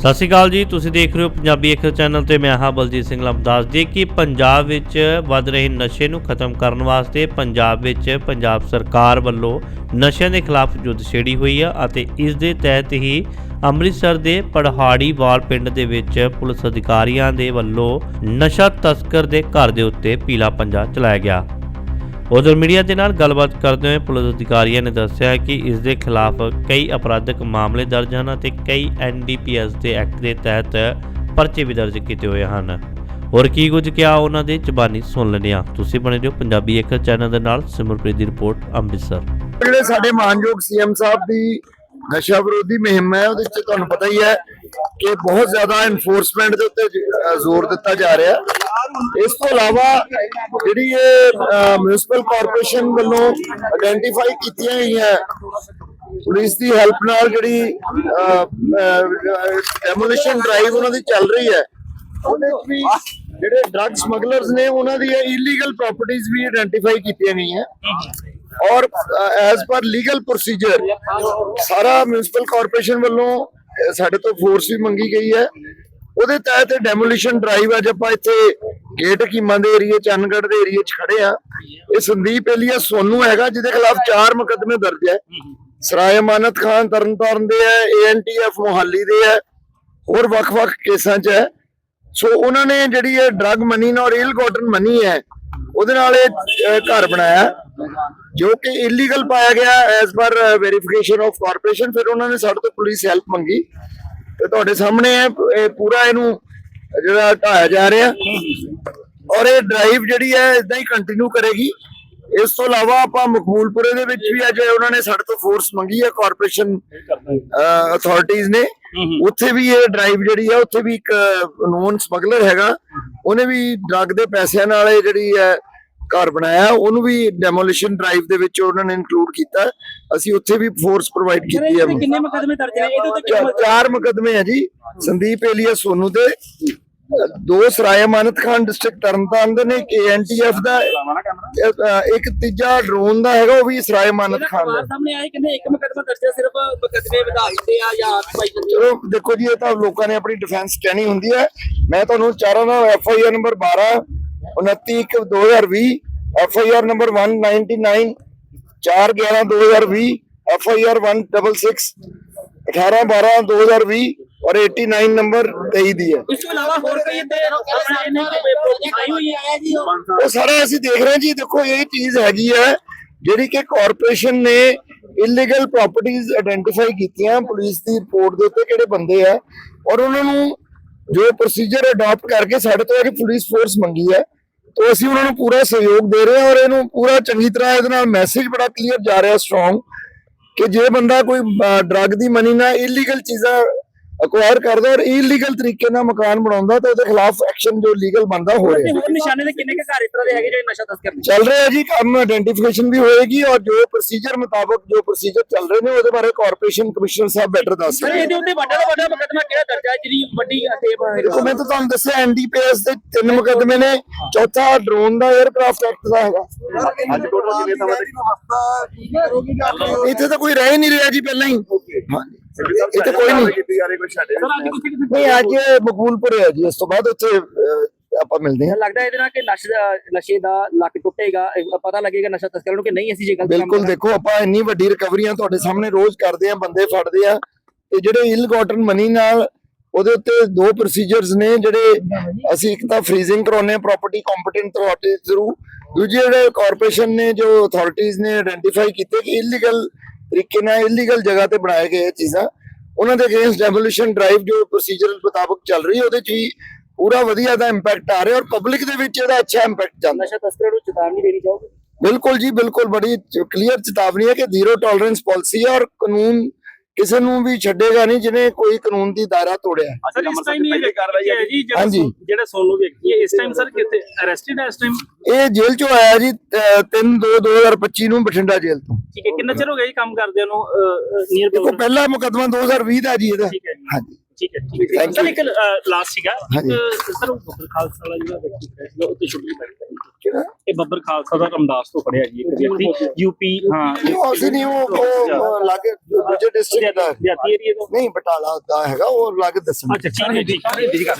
ਸਤਿ ਸ਼੍ਰੀ ਅਕਾਲ ਜੀ, ਤੁਸੀਂ ਦੇਖ ਰਹੇ ਹੋ ਪੰਜਾਬੀ ਅੱਖਰ ਚੈਨਲ ਤੇ ਮੈਂ ਹਾਂ ਬਲਜੀਤ ਸਿੰਘ ਲੰਬ। ਦੱਸ ਦਈਏ ਕਿ ਪੰਜਾਬ ਵਿੱਚ ਵੱਧ ਰਹੇ ਨਸ਼ੇ ਨੂੰ ਖਤਮ ਕਰਨ ਵਾਸਤੇ ਪੰਜਾਬ ਵਿੱਚ ਪੰਜਾਬ ਸਰਕਾਰ ਵੱਲੋਂ ਨਸ਼ਿਆਂ ਦੇ ਖਿਲਾਫ ਯੁੱਧ ਛੇੜੀ ਹੋਈ ਆ ਅਤੇ ਇਸ ਦੇ ਤਹਿਤ ਹੀ ਅੰਮ੍ਰਿਤਸਰ ਦੇ ਪੜਹਾੜੀ ਵਾਲ ਪਿੰਡ ਦੇ ਵਿੱਚ ਪੁਲਿਸ ਅਧਿਕਾਰੀਆਂ ਦੇ ਵੱਲੋਂ ਨਸ਼ਾ ਤਸਕਰ ਦੇ ਘਰ ਦੇ ਉੱਤੇ ਪੀਲਾ ਪੰਜਾ ਚਲਾਇਆ ਗਿਆ। ਉਧਰ ਮੀਡੀਆ ਦੇ ਨਾਲ ਗੱਲਬਾਤ ਕਰਦੇ ਹੋਏ ਪੁਲਿਸ ਅਧਿਕਾਰੀਆਂ ਨੇ ਦੱਸਿਆ ਕਿ ਇਸ ਦੇ ਖਿਲਾਫ ਕਈ ਅਪਰਾਧਿਕ ਮਾਮਲੇ ਦਰਜ ਹਨ ਅਤੇ ਕਈ ਐਨਡੀਪੀਐਸ ਦੇ ਐਕਟ ਦੇ ਤਹਿਤ ਪਰਚੇ ਵੀ ਦਰਜ ਕੀਤੇ ਹੋਏ ਹਨ। ਹੋਰ ਕੀ ਕੁਝ ਕਿਹਾ ਉਹਨਾਂ ਦੇ ਜ਼ਬਾਨੀ ਸੁਣ ਲੈਂਦੇ ਹਾਂ। ਤੁਸੀਂ ਬਣੇ ਰਹੋ ਪੰਜਾਬੀ ਇੱਕ ਚੈਨਲ ਦੇ ਨਾਲ ਸਿਮਰਪ੍ਰੀਤ ਦੀ ਰਿਪੋਰਟ, ਅੰਮ੍ਰਿਤਸਰ। ਜਿਹੜੇ ਸਾਡੇ ਮਾਨਯੋਗ ਸੀਐਮ ਸਾਹਿਬ ਦੀ ਨਸ਼ਾ ਵਿਰੋਧੀ ਮੁਹਿੰਮ ਹੈ, ਉਹਦੇ ਵਿੱਚ ਤੁਹਾਨੂੰ ਪਤਾ ਹੀ ਹੈ ਕਿ ਬਹੁਤ ਜ਼ਿਆਦਾ ਐਨਫੋਰਸਮੈਂਟ ਦੇ ਉੱਤੇ ਜ਼ੋਰ ਦਿੱਤਾ ਜਾ ਰਿਹਾ। ਇਸ ਤੋਂ ਇਲਾਵਾ ਜਿਹੜੀ ਇਹ ਮਿਊਨਿਸਪਲ ਕਾਰਪੋਰੇਸ਼ਨ ਵੱਲੋਂ ਆਇਡੈਂਟੀਫਾਈ ਕੀਤੀਆਂ ਗਈਆਂ, ਪੁਲਿਸ ਦੀ ਹੈਲਪ ਨਾਲ ਜਿਹੜੀ ਡੈਮੋਲੀਸ਼ਨ ਡਰਾਈਵ ਉਹਨਾਂ ਦੀ ਚੱਲ ਰਹੀ ਹੈ, ਉਹਦੇ ਵੀ ਜਿਹੜੇ ਡਰੱਗ ਸਮਗਲਰਸ ਨੇ ਉਹਨਾਂ ਦੀਆਂ ਇਲੀਗਲ ਪ੍ਰਾਪਰਟੀਆਂ ਵੀ ਆਇਡੈਂਟੀਫਾਈ ਕੀਤੀਆਂ ਗਈਆਂ। ਔਰ ਐਜ਼ ਪਰ ਲੀਗਲ ਪ੍ਰੋਸੀਜਰ ਸਾਰਾ ਮਿਊਨਿਸਪਲ ਕਾਰਪੋਰੇਸ਼ਨ ਵੱਲੋਂ ਸਾਡੇ ਤੋਂ ਫੋਰਸ ਵੀ ਮੰਗੀ ਗਈ ਹੈ। ਉਹਦੇ ਤਹਿਤ ਡੈਮੋਲੀਸ਼ਨ ਡਰਾਈਵ ਅੱਜ ਆਪਾਂ ਇੱਥੇ ਗੇਟ ਕੀਮਾਂ ਦੇ ਏਰੀਏ, ਚੰਨਗੜ੍ਹ ਦੇ ਏਰੀਏ 'ਚ ਖੜੇ ਆ ਇਹ ਸੰਦੀਪ ਏਲੀਆ ਸੋਨੂ ਹੈਗਾ, ਜਿਹਦੇ ਖਿਲਾਫ ਚਾਰ ਮੁਕੱਦਮੇ ਦਰਜ ਹੈ। ਸਰਾਏ ਅਮਾਨਤ ਖਾਨ, ਤਰਨਤਾਰਨ ਦੇ ਹੈ ਏਐਨਟੀਐਫ ਮੁਹਾਲੀ ਦੇ ਹੈ, ਹੋਰ ਵੱਖ-ਵੱਖ ਕੇਸਾਂ 'ਚ ਹੈ। ਸੋ ਉਹਨਾਂ ਨੇ ਜਿਹੜੀ ਇਹ ਡਰੱਗ ਮਨੀ ਨਾਲ ਇਲ ਗੋਟਨ ਮਨੀ ਹੈ, ਉਹਦੇ ਨਾਲ ਇਹ ਘਰ ਬਣਾਇਆ। ਜੋ ਕਿ ਇਲੀਗਲ ਪਾਇਆ ਗਿਆ as per verification of corporation ਫਿਰ ਉਹਨਾਂ ਨੇ ਸਾਡੇ ਤੋਂ ਪੁਲਿਸ ਹੈਲਪ ਮੰਗੀ। ਤੇ ਤੁਹਾਡੇ ਸਾਹਮਣੇ ਇਹ ਪੂਰਾ ਇਹਨੂੰ ਜਿਹੜਾ ਢਾਇਆ ਜਾ ਰਿਹਾ। ਔਰ ਇਹ ਡਰਾਈਵ ਜਿਹੜੀ ਹੈ ਇਦਾਂ ਹੀ ਕੰਟੀਨਿਊ ਕਰੇਗੀ। ਇਸ ਤੋਂ ਇਲਾਵਾ ਆਪਾਂ ਮਕਬੂਲਪੁਰੇ ਦੇ ਵਿੱਚ ਵੀ ਅੱਜ ਉਹਨਾਂ ਨੇ ਸਾਡੇ ਤੋਂ ਫੋਰਸ ਮੰਗੀ ਹੈ ਕਾਰਪੋਰੇਸ਼ਨ ਅਥਾਰਟੀਆਂ ਨੇ। ਉੱਥੇ ਵੀ ਇਹ ਡਰਾਈਵ ਜਿਹੜੀ ਹੈ, ਉੱਥੇ ਵੀ ਇੱਕ ਨੋਨ ਸਮਗਲਰ ਹੈਗਾ। ਉਹਨੇ ਵੀ ਡਰੱਗ ਦੇ ਪੈਸਿਆਂ ਨਾਲ ਇਹ ਜਿਹੜੀ ਹੈ ਘਰ ਬਣਾਇਆ ਉਹਨੂੰ ਵੀ ਡੈਮੋਲੀਸ਼ਨ ਡਰਾਈਵ ਦੇ ਵਿੱਚ ਉਹਨਾਂ ਨੇ ਇਨਕਲੂਡ ਕੀਤਾ। ਅਸੀਂ ਉੱਥੇ ਵੀ ਫੋਰਸ ਪ੍ਰੋਵਾਈਡ ਕੀਤੀ ਹੈ ਕਿੰਨੇ ਮੁਕਦਮੇ ਦਰਜ ਨੇ? ਇਹਦੇ ਉੱਤੇ ਚਾਰ ਮੁਕਦਮੇ ਹੈ ਜੀ। ਸੰਦੀਪ ਏਲੀਆ ਸੋਨੂ ਦੇ ਦੋ ਸਰਾਏ ਮਾਨਤ ਖਾਨ ਡਿਸਟ੍ਰਿਕਟ ਤਰਨਤਾਰਨ ਦੇ ਨੇ ਏਐਨਟੀਐਫ ਦਾ ਇੱਕ ਤੀਜਾ ਡਰੋਨ ਦਾ ਹੈਗਾ ਉਹ ਵੀ ਸਰਾਏ ਮਾਨਤ ਖਾਨ ਦਾ। ਸਾਹਮਣੇ ਆਏ ਕਹਿੰਦੇ ਇੱਕ ਮੁਕਦਮਾ ਦਰਜ ਸਿਰਫ ਮੁਕਦਮੇ ਵਧਾ ਦਿੱਤੇ ਆ ਜਾਂ ਭਾਈ ਜਾਂਦੇ ਚਲੋ ਦੇਖੋ ਜੀ ਇਹ ਤਾਂ ਲੋਕਾਂ ਨੇ ਆਪਣੀ ਡਿਫੈਂਸ ਕਹਿਣੀ ਹੁੰਦੀ ਹੈ। ਮੈਂ ਤੁਹਾਨੂੰ ਚਾਰਾਂ ਦਾ F I R number 12 29 1 2020 F I R number 199 4 11 2020 F I R 166 18 12 2020 ਔਰ 89 ਨੰਬਰ 23 ਦੀ ਹੈ। ਇਸ ਤੋਂ ਇਲਾਵਾ ਹੋਰ ਕੋਈ ਦੀ ਆਈ ਹੋਈ ਹੈ ਜੀ ਉਹ ਸਾਰਾ ਅਸੀਂ ਦੇਖ ਰਹੇ ਜੀ ਦੇਖੋ ਇਹ ਚੀਜ਼ ਹੈਗੀ ਹੈ ਜਿਹੜੀ ਕਿ ਕਾਰਪੋਰੇਸ਼ਨ ਨੇ ਇਲੀਗਲ ਪ੍ਰਾਪਰਟੀਆਂ ਆਇਡੈਂਟੀਫਾਈ ਕੀਤੀਆਂ ਪੁਲਿਸ ਦੀ ਰਿਪੋਰਟ ਦੇ ਉੱਤੇ ਕਿਹੜੇ ਬੰਦੇ ਆ ਔਰ ਉਹਨਾਂ ਨੂੰ ਜੋ ਪ੍ਰੋਸੀਜਰ ਅਡਾਪਟ ਕਰਕੇ ਸਾਡੇ ਤੋਂ ਜਿਹੜੀ ਪੁਲਿਸ ਫੋਰਸ ਮੰਗੀ ਹੈ ਤੋਂ ਅਸੀਂ ਉਹਨਾਂ ਨੂੰ ਪੂਰਾ ਸਹਿਯੋਗ ਦੇ ਰਹੇ ਹਾਂ ਔਰ ਇਹਨੂੰ ਪੂਰਾ ਚੰਗੀ ਤਰ੍ਹਾਂ ਇਹਦੇ ਨਾਲ ਮੈਸੇਜ ਬੜਾ ਕਲੀਅਰ ਜਾ ਰਿਹਾ ਸਟਰੋਂਗ ਕਿ ਜੇ ਬੰਦਾ ਕੋਈ ਡਰੱਗ ਦੀ ਮਨੀ ਨਾਲ ਇਲੀਗਲ ਚੀਜ਼ਾਂ ਅਕਵਾਇਰ ਕਰਦਾ ਔਰ ਇਲੀਗਲ ਤਰੀਕੇ ਨਾਲ ਮਕਾਨ ਬਣਾਉਂਦਾ ਤਾਂ ਉਹਦੇ ਖਿਲਾਫ ਐਕਸ਼ਨ ਜੋ ਲੀਗਲ ਬਣਦਾ ਹੋ। ਰਿਹਾ ਹੋਰ ਨਿਸ਼ਾਨੇ ਦੇ ਕਿੰਨੇ ਕੁ ਘਰ ਇਸ ਤਰ੍ਹਾਂ ਦੇ ਹੈਗੇ ਜਿਹੜੇ ਨਸ਼ਾ ਤਸਕਰ ਨੇ? ਚੱਲ ਰਿਹਾ ਜੀ ਕੰਮ ਆਇਡੈਂਟੀਫਿਕੇਸ਼ਨ ਵੀ ਹੋਏਗੀ ਔਰ ਜੋ ਪ੍ਰੋਸੀਜਰ ਮੁਤਾਬਕ ਜੋ ਪ੍ਰੋਸੀਜਰ ਚੱਲ ਰਹੇ ਨੇ ਉਹਦੇ ਬਾਰੇ ਕਾਰਪੋਰੇਸ਼ਨ ਕਮਿਸ਼ਨਰ ਸਾਹਿਬ ਬੈਟਰ ਦੱਸ ਸਰ ਇਹਦੇ ਉੱਤੇ ਵੱਡਾ ਤੋਂ ਵੱਡਾ ਮੁਕਦਮਾ ਕਿਹੜਾ ਦਰਜ ਹੈ? ਜਿਹੜੀ ਵੱਡੀ ਅਟੇਪ ਦੇਖੋ ਮੈਂ ਤਾਂ ਤੁਹਾਨੂੰ ਦੱਸਿਆ ਐਨਡੀਪੀਐਸ ਦੇ ਤਿੰਨ ਮੁਕੱਦਮੇ ਨੇ। ਚੌਥਾ ਡਰੋਨ ਦਾ 에ਅਰਕ੍ਰਾਫਟ ਐਕਟ ਦਾ ਹੈਗਾ। ਅੱਜ ਟੋਟਲ ਕਿੰਨੇ ਸਮਾਂ ਤੱਕ ਇੱਥੇ ਤਾਂ ਕੋਈ ਰਹਿ ਹੀ ਨਹੀਂ ਰਿਹਾ ਜੀ ਪਹਿਲਾਂ ਹੀ। ਹਾਂਜੀ ਇੱਥੇ ਕੋਈ ਨਹੀਂ। ਕੀਤੀ ਜਾ ਰਹੀ ਕੋਈ ਛੱਡੇ ਨਹੀਂ ਅੱਜ ਮਕਬੂਲਪੁਰ ਹੈ ਜੀ ਇਸ ਤੋਂ ਬਾਅਦ ਉੱਥੇ ਆਪਾਂ ਮਿਲਦੇ ਹਾਂ। ਲੱਗਦਾ ਇਹਦੇ ਨਾਲ ਕਿ ਨਸ਼ੇ ਦਾ ਨਸ਼ੇ ਦਾ ਲੱਕ ਟੁੱਟੇਗਾ ਪਤਾ ਲੱਗੇਗਾ ਨਸ਼ਾ ਤਸਕਰਾਂ ਨੂੰ ਕਿ ਨਹੀਂ ਅਸੀਂ ਜੇ ਗਲਤ ਬਿਲਕੁਲ ਦੇਖੋ ਆਪਾਂ ਇੰਨੀ ਵੱਡੀ ਰਿਕਵਰੀਆਂ ਤੁਹਾਡੇ ਸਾਹਮਣੇ ਰੋਜ਼ ਕਰਦੇ ਆ ਬੰਦੇ ਫੜਦੇ ਆ ਤੇ ਜਿਹੜੇ ਇਲ ਗੋਟਨ ਮਨੀ ਨਾਲ ਉਹਦੇ ਉੱਤੇ ਦੋ ਪ੍ਰੋਸੀਜਰਸ ਨੇ ਜਿਹੜੇ ਅਸੀਂ ਇੱਕ ਤਾਂ ਫ੍ਰੀਜ਼ਿੰਗ ਕਰਾਉਨੇ ਆ ਪ੍ਰਾਪਰਟੀ ਕੰਪੀਟੈਂਟ ਅਥਾਰਟੀ ਥਰੂ ਦੂਜੇ ਜਿਹੜੇ ਕਾਰਪੋਰੇਸ਼ਨ ਨੇ ਜੋ ਅਥਾਰਟੀਆਂ ਨੇ ਆਇਡੈਂਟੀਫਾਈ ਕੀਤੇ ਕਿ ਇਲੀਗਲ ਤਰੀਕੇ ਨਾਲ ਇਲੀਗਲ ਜਗ੍ਹਾ ਤੇ ਬਣਾਏ ਗਏ ਚੀਜ਼ਾਂ। ਉਹਨਾਂ ਦੇ ਅਗੇਂਸਟ ਡੈਮੋਲੀਸ਼ਨ ਡਰਾਈਵ ਜੋ ਪ੍ਰੋਸੀਜਰ ਮੁਤਾਬਕ ਚੱਲ ਰਹੀ ਹੈ ਉਹਦੇ ਚ ਵੀ ਪੂਰਾ ਵਧੀਆ ਦਾ ਇੰਪੈਕਟ ਆ ਰਿਹਾ ਔਰ ਪਬਲਿਕ ਦੇ ਵਿੱਚ ਇਹਦਾ ਅੱਛਾ ਇੰਪੈਕਟ ਜਾਂਦਾ। ਨਸ਼ਾ ਤਸਕਰਾਂ ਨੂੰ ਚੇਤਾਵਨੀ ਦੇਣੀ ਚਾਹੋਗੇ? ਬਿਲਕੁਲ ਜੀ ਬਿਲਕੁਲ ਬੜੀ ਕਲੀਅਰ ਚੇਤਾਵਨੀ ਹੈ ਕਿ ਜ਼ੀਰੋ ਟੋਲਰੈਂਸ ਪਾਲਿਸੀ ਹੈ ਔਰ ਕਾਨੂੰਨ ਕਿਸੇ ਨੂੰ ਵੀ ਛੱਡੇਗਾ ਨਹੀਂ ਜਿਹਨੇ ਕੋਈ ਕਾਨੂੰਨ ਦੀ ਦਾਇਰਾ ਤੋੜਿਆ। ਹੈ। ਸਰ ਇਸ ਟਾਈਮ ਇਹ ਕਾਰਵਾਈ ਹੈ ਜੀ ਜਿਹੜਾ ਸੋਨੂ ਵਿਅਕਤੀ ਹੈ ਇਸ ਟਾਈਮ ਸਰ ਕਿਤੇ ਅਰੈਸਟਡ ਹੈ ਇਸ ਟਾਈਮ ਇਹ ਜੇਲ੍ਹ ਚੋਂ ਆਇਆ ਜੀ 3 2 2025 ਨੂੰ ਬਠਿੰਡਾ ਜੇਲ੍ਹ ਤੋਂ। ਠੀਕ ਹੈ ਕਿੰਨਾ ਚਿਰ ਹੋ ਗਿਆ ਜੀ ਕੰਮ ਕਰਦਿਆਂ ਨੂੰ ਨੀਅਰ ਦੇਖੋ ਪਹਿਲਾ ਮੁਕਦਮਾ 2020 ਦਾ ਜੀ ਇਹਦਾ। ਠੀਕ ਹੈ। ਹਾਂਜੀ। ਠੀਕ ਹੈ ਠੀਕ ਹੈ। ਸਰ. ਇੱਕ ਲਾਸਟ ਸੀਗਾ। ਇੱਕ ਸਰ ਬੱਬਰ ਖਾਲਸਾ ਵਾਲਾ ਜਿਹੜਾ ਵਿਅਕਤੀ ਫੜਿਆ ਸੀਗਾ ਉਹ ਤੇ ਛੁੱਟੀ ਪਈ ਇਹ ਬੱਬਰ ਖਾਲਸਾ ਦਾ ਰਮਦਾਸ ਤੋਂ ਫੜਿਆ ਜੀ ਇੱਕ ਵਿਅਕਤੀ। ਯੂਪੀ ਹਾਂ ਉਹ ਅਸੀਂ ਨਹੀਂ ਉਹ ਲਾਗੇ ਦੂਜੇ ਡਿਸਟ੍ਰਿਕਟ ਦਾ। ਨਹੀਂ ਬਟਾਲਾ ਦਾ ਹੈਗਾ ਉਹ ਲੱਗ ਦੱਸਣਾ। ਅੱਛਾ ਠੀਕ ਹੈ ਠੀਕ ਹੈ।